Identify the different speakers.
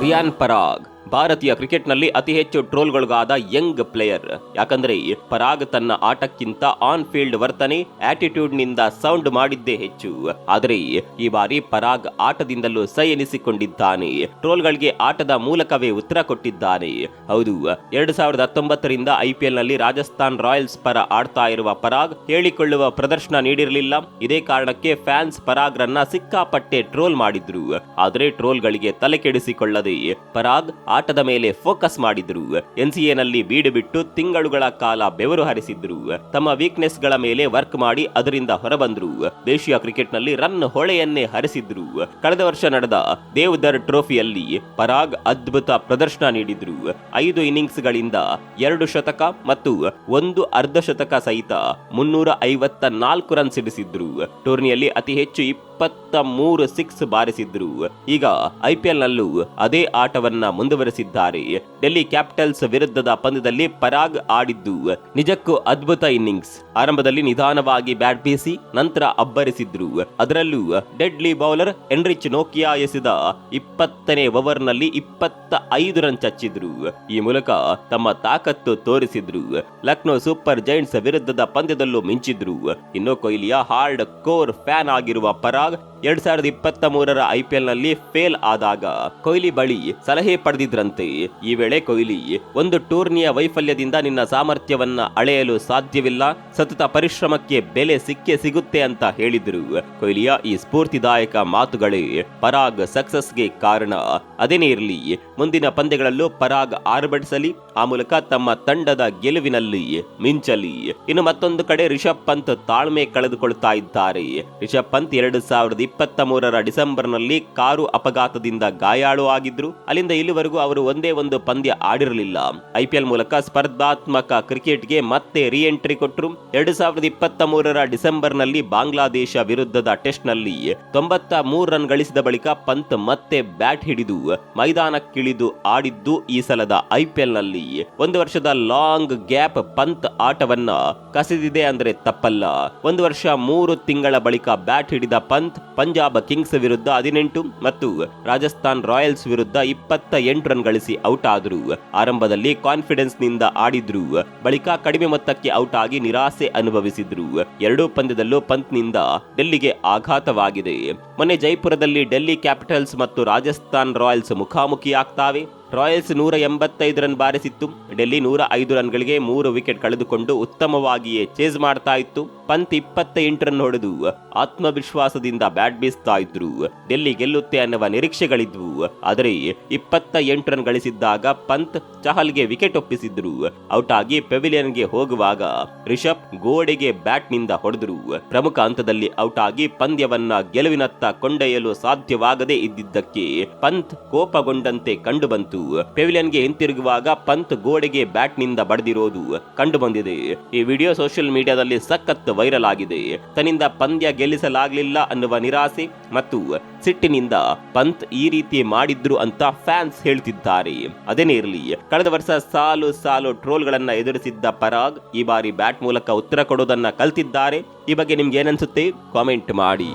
Speaker 1: Rayon Parag ಭಾರತೀಯ ಕ್ರಿಕೆಟ್ನಲ್ಲಿ ಅತಿ ಹೆಚ್ಚು ಟ್ರೋಲ್ಗೊಳಗಾದ ಯಂಗ್ ಪ್ಲೇಯರ್. ಯಾಕಂದ್ರೆ ಪರಾಗ್ ತನ್ನ ಆಟಕ್ಕಿಂತ ಆನ್ ಫೀಲ್ಡ್ ವರ್ತನೆ, ಆಟಿಟ್ಯೂಡ್ನಿಂದ ಸೌಂಡ್ ಮಾಡಿದ್ದೇ ಹೆಚ್ಚು. ಆದರೆ ಈ ಬಾರಿ ಪರಾಗ್ ಆಟದಿಂದಲೂ ಸೈ ಎನಿಸಿಕೊಂಡಿದ್ದಾನೆ ಟ್ರೋಲ್ಗಳಿಗೆ ಆಟದ ಮೂಲಕವೇ ಉತ್ತರ ಕೊಟ್ಟಿದ್ದಾನೆ. ಹೌದು, ಎರಡ್ ಸಾವಿರದ ಹತ್ತೊಂಬತ್ತರಿಂದ ಐಪಿಎಲ್ನಲ್ಲಿ ರಾಜಸ್ಥಾನ್ ರಾಯಲ್ಸ್ ಪರ ಆಡ್ತಾ ಇರುವ ಪರಾಗ್ ಹೇಳಿಕೊಳ್ಳುವ ಪ್ರದರ್ಶನ ನೀಡಿರಲಿಲ್ಲ. ಇದೇ ಕಾರಣಕ್ಕೆ ಫ್ಯಾನ್ಸ್ ಪರಾಗ್ ರನ್ನ ಸಿಕ್ಕಾಪಟ್ಟೆ ಟ್ರೋಲ್ ಮಾಡಿದ್ರು. ಆದರೆ ಟ್ರೋಲ್ಗಳಿಗೆ ತಲೆ ಕೆಡಿಸಿಕೊಳ್ಳದೆ ಪರಾಗ್ ಆಟದ ಮೇಲೆ ಫೋಕಸ್ ಮಾಡಿದ್ರು. ಎನ್ಸಿಎನಲ್ಲಿ ಬೀಡು ಬಿಟ್ಟು ತಿಂಗಳುಗಳ ಕಾಲ ಬೆವರು ಹರಿಸಿದ್ರು. ತಮ್ಮ ವೀಕ್ನೆಸ್ಗಳ ಮೇಲೆ ವರ್ಕ್ ಮಾಡಿ ಅದರಿಂದ ಹೊರಬಂದ್ರು. ದೇಶೀಯ ಕ್ರಿಕೆಟ್ನಲ್ಲಿ ರನ್ ಹೊಳೆಯನ್ನೇ ಹರಿಸಿದ್ರು. ಕಳೆದ ವರ್ಷ ನಡೆದ ದೇವದರ್ ಟ್ರೋಫಿಯಲ್ಲಿ ಪರಾಗ್ ಅದ್ಭುತ ಪ್ರದರ್ಶನ ನೀಡಿದ್ರು. ಐದು ಇನ್ನಿಂಗ್ಸ್ ಗಳಿಂದ ಎರಡು ಶತಕ ಮತ್ತು ಒಂದು ಅರ್ಧ ಶತಕ ಸಹಿತ ಮುನ್ನೂರ ಐವತ್ತ ನಾಲ್ಕು ರನ್ ಸಿಡಿಸಿದ್ರು ಟೂರ್ನಿಯಲ್ಲಿ ಅತಿ ಹೆಚ್ಚು ಇಪ್ಪತ್ತ ಮೂರು ಸಿಕ್ಸ್ ಬಾರಿಸಿದ್ರು. ಈಗ ಐಪಿಎಲ್ ನಲ್ಲೂ ಅದೇ ಆಟವನ್ನ ಮುಂದುವರೆಸಿದ್ದಾರೆ. ಡೆಲ್ಲಿ ಕ್ಯಾಪಿಟಲ್ಸ್ ವಿರುದ್ಧದ ಪಂದ್ಯದಲ್ಲಿ ಪರಾಗ್ ಆಡಿದ್ದು ನಿಜಕ್ಕೂ ಅದ್ಭುತ ಇನ್ನಿಂಗ್ಸ್. ಆರಂಭದಲ್ಲಿ ನಿಧಾನವಾಗಿ ಬ್ಯಾಟ್ ಬೀಸಿ ನಂತರ ಅಬ್ಬರಿಸಿದ್ರು. ಅದರಲ್ಲೂ ಡೆಡ್ಲಿ ಬೌಲರ್ ಎನ್ರಿಚ್ ನೋಕಿಯಾ ಎಸೆದ ಇಪ್ಪತ್ತನೇ ಓವರ್ನಲ್ಲಿ ಇಪ್ಪತ್ತ ಐದು ರನ್ ಚಚ್ಚಿದ್ರು. ಈ ಮೂಲಕ ತಮ್ಮ ತಾಕತ್ತು ತೋರಿಸಿದ್ರು. ಲಕ್ನೋ ಸೂಪರ್ ಜೈಂಟ್ಸ್ ವಿರುದ್ಧದ ಪಂದ್ಯದಲ್ಲೂ ಮಿಂಚಿದ್ರು. ಇನ್ನು ಕೊಹ್ಲಿಯ ಹಾರ್ಡ್ ಕೋರ್ ಫ್ಯಾನ್ ಆಗಿರುವ ಪರಾಗ್ ಎರಡ್ ಸಾವಿರದ ಇಪ್ಪತ್ತ ಮೂರರ ಐಪಿಎಲ್ನಲ್ಲಿ ಫೇಲ್ ಆದಾಗ ಕೊಹ್ಲಿ ಬಳಿ ಸಲಹೆ ಪಡೆದಿದ್ರಂತೆ. ಈ ವೇಳೆ ಕೊಹ್ಲಿ ಒಂದು ಟೂರ್ನಿಯ ವೈಫಲ್ಯದಿಂದ ನಿನ್ನ ಸಾಮರ್ಥ್ಯವನ್ನ ಅಳೆಯಲು ಸಾಧ್ಯವಿಲ್ಲ, ಸತತ ಪರಿಶ್ರಮಕ್ಕೆ ಬೆಲೆ ಸಿಕ್ಕೇ ಸಿಗುತ್ತೆ ಅಂತ ಹೇಳಿದ್ರು. ಕೊಹ್ಲಿಯ ಈ ಸ್ಫೂರ್ತಿದಾಯಕ ಮಾತುಗಳೇ ಪರಾಗ್ ಸಕ್ಸಸ್ಗೆ ಕಾರಣ. ಅದೇನೇ ಇರಲಿ, ಮುಂದಿನ ಪಂದ್ಯಗಳಲ್ಲೂ ಪರಾಗ್ ಆರ್ಭಟಿಸಲಿ, ಆ ಮೂಲಕ ತಮ್ಮ ತಂಡದ ಗೆಲುವಿನಲ್ಲಿ ಮಿಂಚಲಿ. ಇನ್ನು ಮತ್ತೊಂದು ಕಡೆ ರಿಷಬ್ ಪಂತ್ ತಾಳ್ಮೆ ಕಳೆದುಕೊಳ್ತಾ ಇದ್ದಾರೆ. ರಿಷಬ್ ಪಂತ್ ಎರಡು ಸಾವಿರದ ಇಪ್ಪತ್ತ ಮೂರರ ಡಿಸೆಂಬರ್ನಲ್ಲಿ ಕಾರು ಅಪಘಾತದಿಂದ ಗಾಯಾಳು ಆಗಿದ್ರು ಅಲ್ಲಿಂದ ಇಲ್ಲಿವರೆಗೂ ಅವರು ಒಂದೇ ಒಂದು ಪಂದ್ಯ ಆಡಿರಲಿಲ್ಲ. ಐಪಿಎಲ್ ಮೂಲಕ ಸ್ಪರ್ಧಾತ್ಮಕ ಕ್ರಿಕೆಟ್ಗೆ ಮತ್ತೆ ರಿ ಎಂಟ್ರಿ ಕೊಟ್ಟರು. ಎರಡು ಸಾವಿರದ ಇಪ್ಪತ್ತ ಮೂರರ ಡಿಸೆಂಬರ್ನಲ್ಲಿ ಬಾಂಗ್ಲಾದೇಶ ವಿರುದ್ಧದ ಟೆಸ್ಟ್ನಲ್ಲಿ ತೊಂಬತ್ತ ಮೂರು ರನ್ ಗಳಿಸಿದ ಬಳಿಕ ಪಂತ್ ಮತ್ತೆ ಬ್ಯಾಟ್ ಹಿಡಿದು ಮೈದಾನಕ್ಕಿಳಿದು ಆಡಿದ್ದು ಈ ಸಲದ ಐಪಿಎಲ್ನಲ್ಲಿ ಒಂದು ವರ್ಷದ ಲಾಂಗ್ ಗ್ಯಾಪ್ ಪಂತ್ ಆಟವನ್ನ ಕಸಿದಿದೆ ಅಂದ್ರೆ ತಪ್ಪಲ್ಲ. ಒಂದು ವರ್ಷ ಮೂರು ತಿಂಗಳ ಬಳಿಕ ಬ್ಯಾಟ್ ಹಿಡಿದ ಪಂತ್ ಪಂಜಾಬ್ ಕಿಂಗ್ಸ್ ವಿರುದ್ಧ ಹದಿನೆಂಟು ಮತ್ತು ರಾಜಸ್ಥಾನ್ ರಾಯಲ್ಸ್ ವಿರುದ್ಧ ಇಪ್ಪತ್ತ ಎಂಟು ರನ್ ಗಳಿಸಿ ಔಟ್ ಆದರು. ಆರಂಭದಲ್ಲಿ ಕಾನ್ಫಿಡೆನ್ಸ್ನಿಂದ ಆಡಿದ್ರು. ಬಳಿಕ ಕಡಿಮೆ ಮೊತ್ತಕ್ಕೆ ಔಟ್ ಆಗಿ ನಿರಾಸೆ ಅನುಭವಿಸಿದ್ರು. ಎರಡೂ ಪಂದ್ಯದಲ್ಲೂ ಪಂತ್ನಿಂದ ಡೆಲ್ಲಿಗೆ ಆಘಾತವಾಗಿದೆ. ಮೊನ್ನೆ ಜೈಪುರದಲ್ಲಿ ಡೆಲ್ಲಿ ಕ್ಯಾಪಿಟಲ್ಸ್ ಮತ್ತು ರಾಜಸ್ಥಾನ್ ರಾಯಲ್ಸ್ ಮುಖಾಮುಖಿ ಆಗ್ತಾವೆ. ರಾಯಲ್ಸ್ ನೂರ ಎಂಬತ್ತೈದು ರನ್ ಬಾರಿಸಿತ್ತು. ಡೆಲ್ಲಿ ನೂರ ಐದು ರನ್ಗಳಿಗೆ ಮೂರು ವಿಕೆಟ್ ಕಳೆದುಕೊಂಡು ಉತ್ತಮವಾಗಿಯೇ ಚೇಸ್ ಮಾಡ್ತಾ ಇತ್ತು. ಪಂತ್ ಇಪ್ಪತ್ತ ಎಂಟರನ್ನು ರನ್ ಹೊಡೆದು ಆತ್ಮವಿಶ್ವಾಸದಿಂದ ಬ್ಯಾಟ್ ಬೀಸ್ತಾ ಇದ್ರು. ಡೆಲ್ಲಿ ಗೆಲ್ಲುತ್ತೆ ಅನ್ನುವ ನಿರೀಕ್ಷೆಗಳಿದ್ವು. ಆದರೆ ಇಪ್ಪತ್ತ ಎಂಟು ರನ್ ಗಳಿಸಿದ್ದಾಗ ಪಂತ್ ಚಹಲ್ಗೆ ವಿಕೆಟ್ ಒಪ್ಪಿಸಿದ್ರು. ಔಟ್ ಆಗಿ ಪೆವಿಲಿಯನ್ಗೆ ಹೋಗುವಾಗ ರಿಷಬ್ ಗೋಡೆಗೆ ಬ್ಯಾಟ್ನಿಂದ ಹೊಡೆದ್ರು. ಪ್ರಮುಖ ಹಂತದಲ್ಲಿ ಔಟ್ ಆಗಿ ಪಂದ್ಯವನ್ನ ಗೆಲುವಿನತ್ತ ಕೊಂಡೊಯ್ಯಲು ಸಾಧ್ಯವಾಗದೇ ಇದ್ದಿದ್ದಕ್ಕೆ ಪಂತ್ ಕೋಪಗೊಂಡಂತೆ ಕಂಡು ಬಂತು ಪೆವಿಲಿಯನ್ಗೆ ಹಿಂತಿರುಗುವಾಗ ಪಂತ್ ಗೋಡೆಗೆ ಬ್ಯಾಟ್ನಿಂದ ಬಡಿದಿರೋದು ಕಂಡು ಬಂದಿದೆ ಈ ವಿಡಿಯೋ ಸೋಷಿಯಲ್ ಮೀಡಿಯಾದಲ್ಲಿ ಸಖತ್ ವೈರಲ್ ಆಗಿದೆ. ತನ್ನಿಂದ ಪಂದ್ಯ ಗೆಲ್ಲಿಸಲಾಗಲಿಲ್ಲ ಅನ್ನುವ ನಿರಾಸೆ ಮತ್ತು ಸಿಟ್ಟಿನಿಂದ ಪಂತ್ ಈ ರೀತಿ ಮಾಡಿದ್ರು ಅಂತ ಫ್ಯಾನ್ಸ್ ಹೇಳ್ತಿದ್ದಾರೆ. ಅದೇನೇ ಇರಲಿ ಕಳೆದ ವರ್ಷ ಸಾಲು ಸಾಲು ಟ್ರೋಲ್ಗಳನ್ನ ಎದುರಿಸಿದ್ದ ಪರಾಗ್ ಈ ಬಾರಿ ಬ್ಯಾಟ್ ಮೂಲಕ ಉತ್ತರ ಕೊಡೋದನ್ನ ಕಲ್ತಿದ್ದಾರೆ. ಈ ಬಗ್ಗೆ ನಿಮ್ಗೆ ಏನನ್ಸುತ್ತೆ ಕಾಮೆಂಟ್ ಮಾಡಿ.